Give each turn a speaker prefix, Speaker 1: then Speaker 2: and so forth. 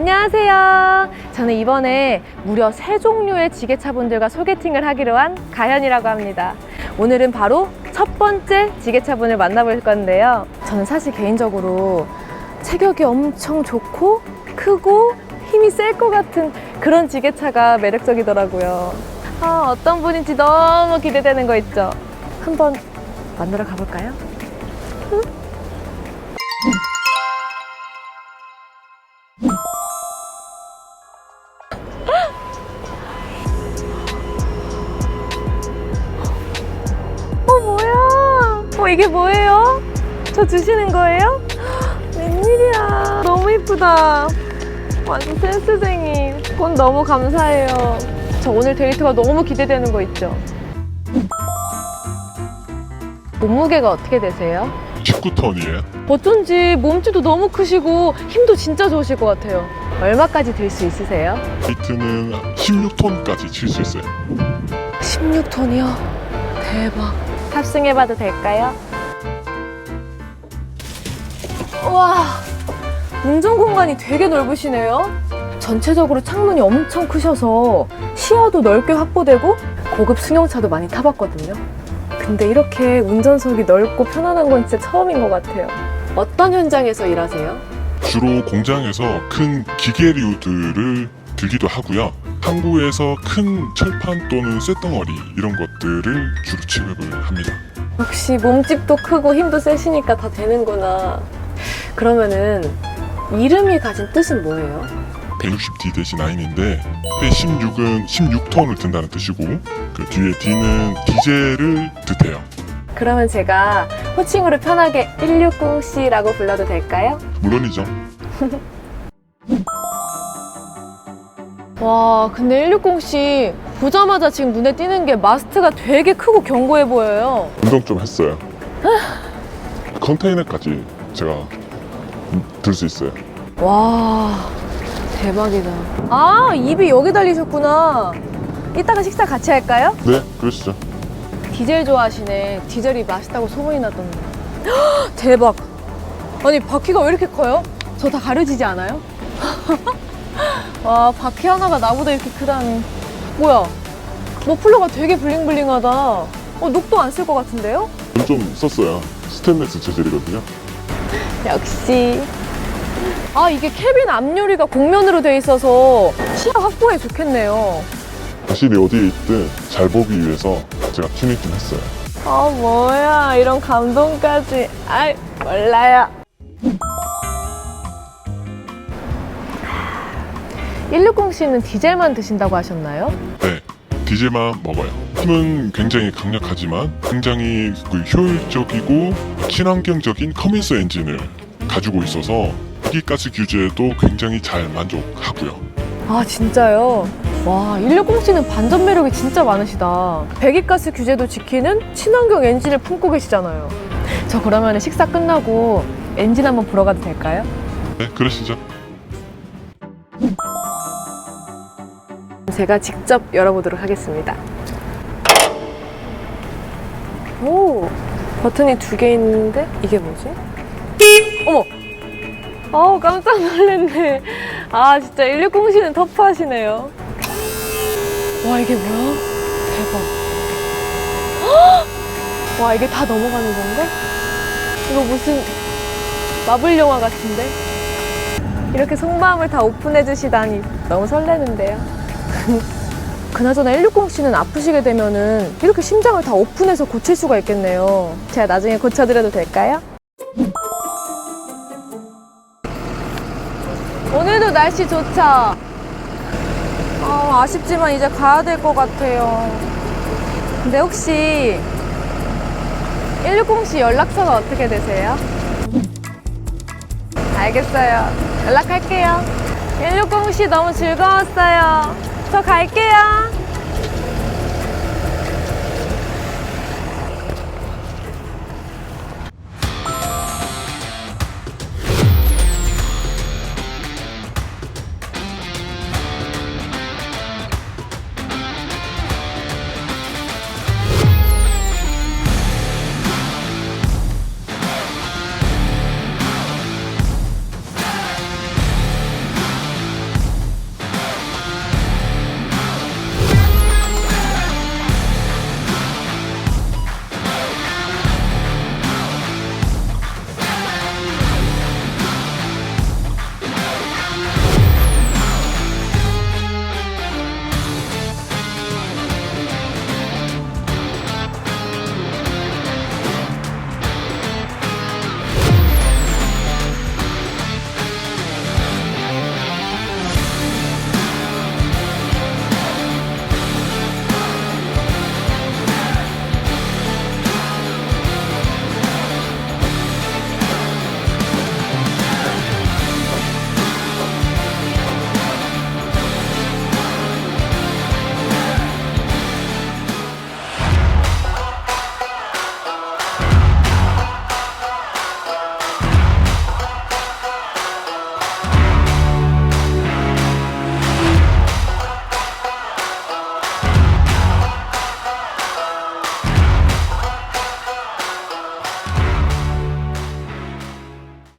Speaker 1: 안녕하세요. 저는 이번에 무려 세 종류의 지게차분들과 소개팅을 하기로 한 가현이라고 합니다. 오늘은 바로 첫 번째 지게차분을 만나볼 건데요. 저는 사실 개인적으로 체격이 엄청 좋고 크고 힘이 셀 것 같은 그런 지게차가 매력적이더라고요. 아, 어떤 분인지 너무 기대되는 거 있죠? 한번 만나러 가볼까요? 어, 이게 뭐예요? 저 주시는 거예요? 웬일이야. 너무 이쁘다. 완전 센스쟁이. 꽃 너무 감사해요. 저 오늘 데이트가 너무 기대되는 거 있죠? 몸무게가 어떻게 되세요?
Speaker 2: 19톤이에요.
Speaker 1: 어쩐지 몸집도 너무 크시고 힘도 진짜 좋으실 것 같아요. 얼마까지 들 수 있으세요?
Speaker 2: 데이트는 16톤까지 칠 수 있어요.
Speaker 1: 16톤이요? 대박. 탑승해봐도 될까요? 와, 운전 공간이 되게 넓으시네요. 전체적으로 창문이 엄청 크셔서 시야도 넓게 확보되고 고급 승용차도 많이 타봤거든요. 근데 이렇게 운전석이 넓고 편안한 건 진짜 처음인 것 같아요. 어떤 현장에서 일하세요?
Speaker 2: 주로 공장에서 큰 기계류들을 들기도 하고요. 항구에서 큰 철판 또는 쇳덩어리 이런 것들을 주로 취급을 합니다.
Speaker 1: 역시 몸집도 크고 힘도 세시니까 다 되는구나. 그러면은 이름이 가진 뜻은 뭐예요?
Speaker 2: 160D 대신 9인데 16은 16톤을 든다는 뜻이고 그 뒤에 D는 디젤을 뜻해요.
Speaker 1: 그러면 제가 호칭으로 편하게 160C라고 불러도 될까요?
Speaker 2: 물론이죠.
Speaker 1: 와, 근데 160C 보자마자 지금 눈에 띄는 게 마스트가 되게 크고 견고해 보여요.
Speaker 2: 운동 좀 했어요. 컨테이너까지 제가 들 수 있어요.
Speaker 1: 와, 대박이다. 아, 입이 여기 달리셨구나. 이따가 식사 같이 할까요?
Speaker 2: 네, 그러시죠.
Speaker 1: 디젤 좋아하시네. 디젤이 맛있다고 소문이 나던데. 헉, 대박. 아니, 바퀴가 왜 이렇게 커요? 저 다 가려지지 않아요? 와, 바퀴 하나가 나보다 이렇게 크다니. 뭐야? 머플러가 되게 블링블링하다. 어, 녹도 안 쓸 것 같은데요?
Speaker 2: 돈좀 썼어요. 스테인레스 재질이거든요.
Speaker 1: 역시. 아, 이게 캐빈 앞유리가 곡면으로 돼 있어서 시야 확보에 좋겠네요.
Speaker 2: 자신이 어디에 있든 잘 보기 위해서 제가 튜닝 좀 했어요.
Speaker 1: 아, 뭐야. 이런 감동까지. 아이, 몰라요. 160C는 디젤만 드신다고 하셨나요?
Speaker 2: 네, 디젤만 먹어요. 힘은 굉장히 강력하지만 굉장히 그 효율적이고 친환경적인 커미스 엔진을 가지고 있어서 배기가스 규제에도 굉장히 잘 만족하고요.
Speaker 1: 아, 진짜요? 와, 160C는 반전 매력이 진짜 많으시다. 배기가스 규제도 지키는 친환경 엔진을 품고 계시잖아요. 저 그러면 식사 끝나고 엔진 한번 보러 가도 될까요?
Speaker 2: 네, 그러시죠.
Speaker 1: 제가 직접 열어보도록 하겠습니다. 오, 버튼이 두 개 있는데 이게 뭐지? 어머! 아우 깜짝 놀랐네. 아 진짜 160C는 터프하시네요. 와 이게 뭐야? 대박. 헉! 와 이게 다 넘어가는 건가? 이거 무슨 마블 영화 같은데? 이렇게 속마음을 다 오픈해 주시다니 너무 설레는데요. 그나저나 160C는 아프시게 되면은 이렇게 심장을 다 오픈해서 고칠 수가 있겠네요. 제가 나중에 고쳐드려도 될까요? 오늘도 날씨 좋죠? 아, 아쉽지만 이제 가야 될 것 같아요. 근데 혹시 160C 연락처가 어떻게 되세요? 알겠어요. 연락할게요. 160C 너무 즐거웠어요. 저 갈게요.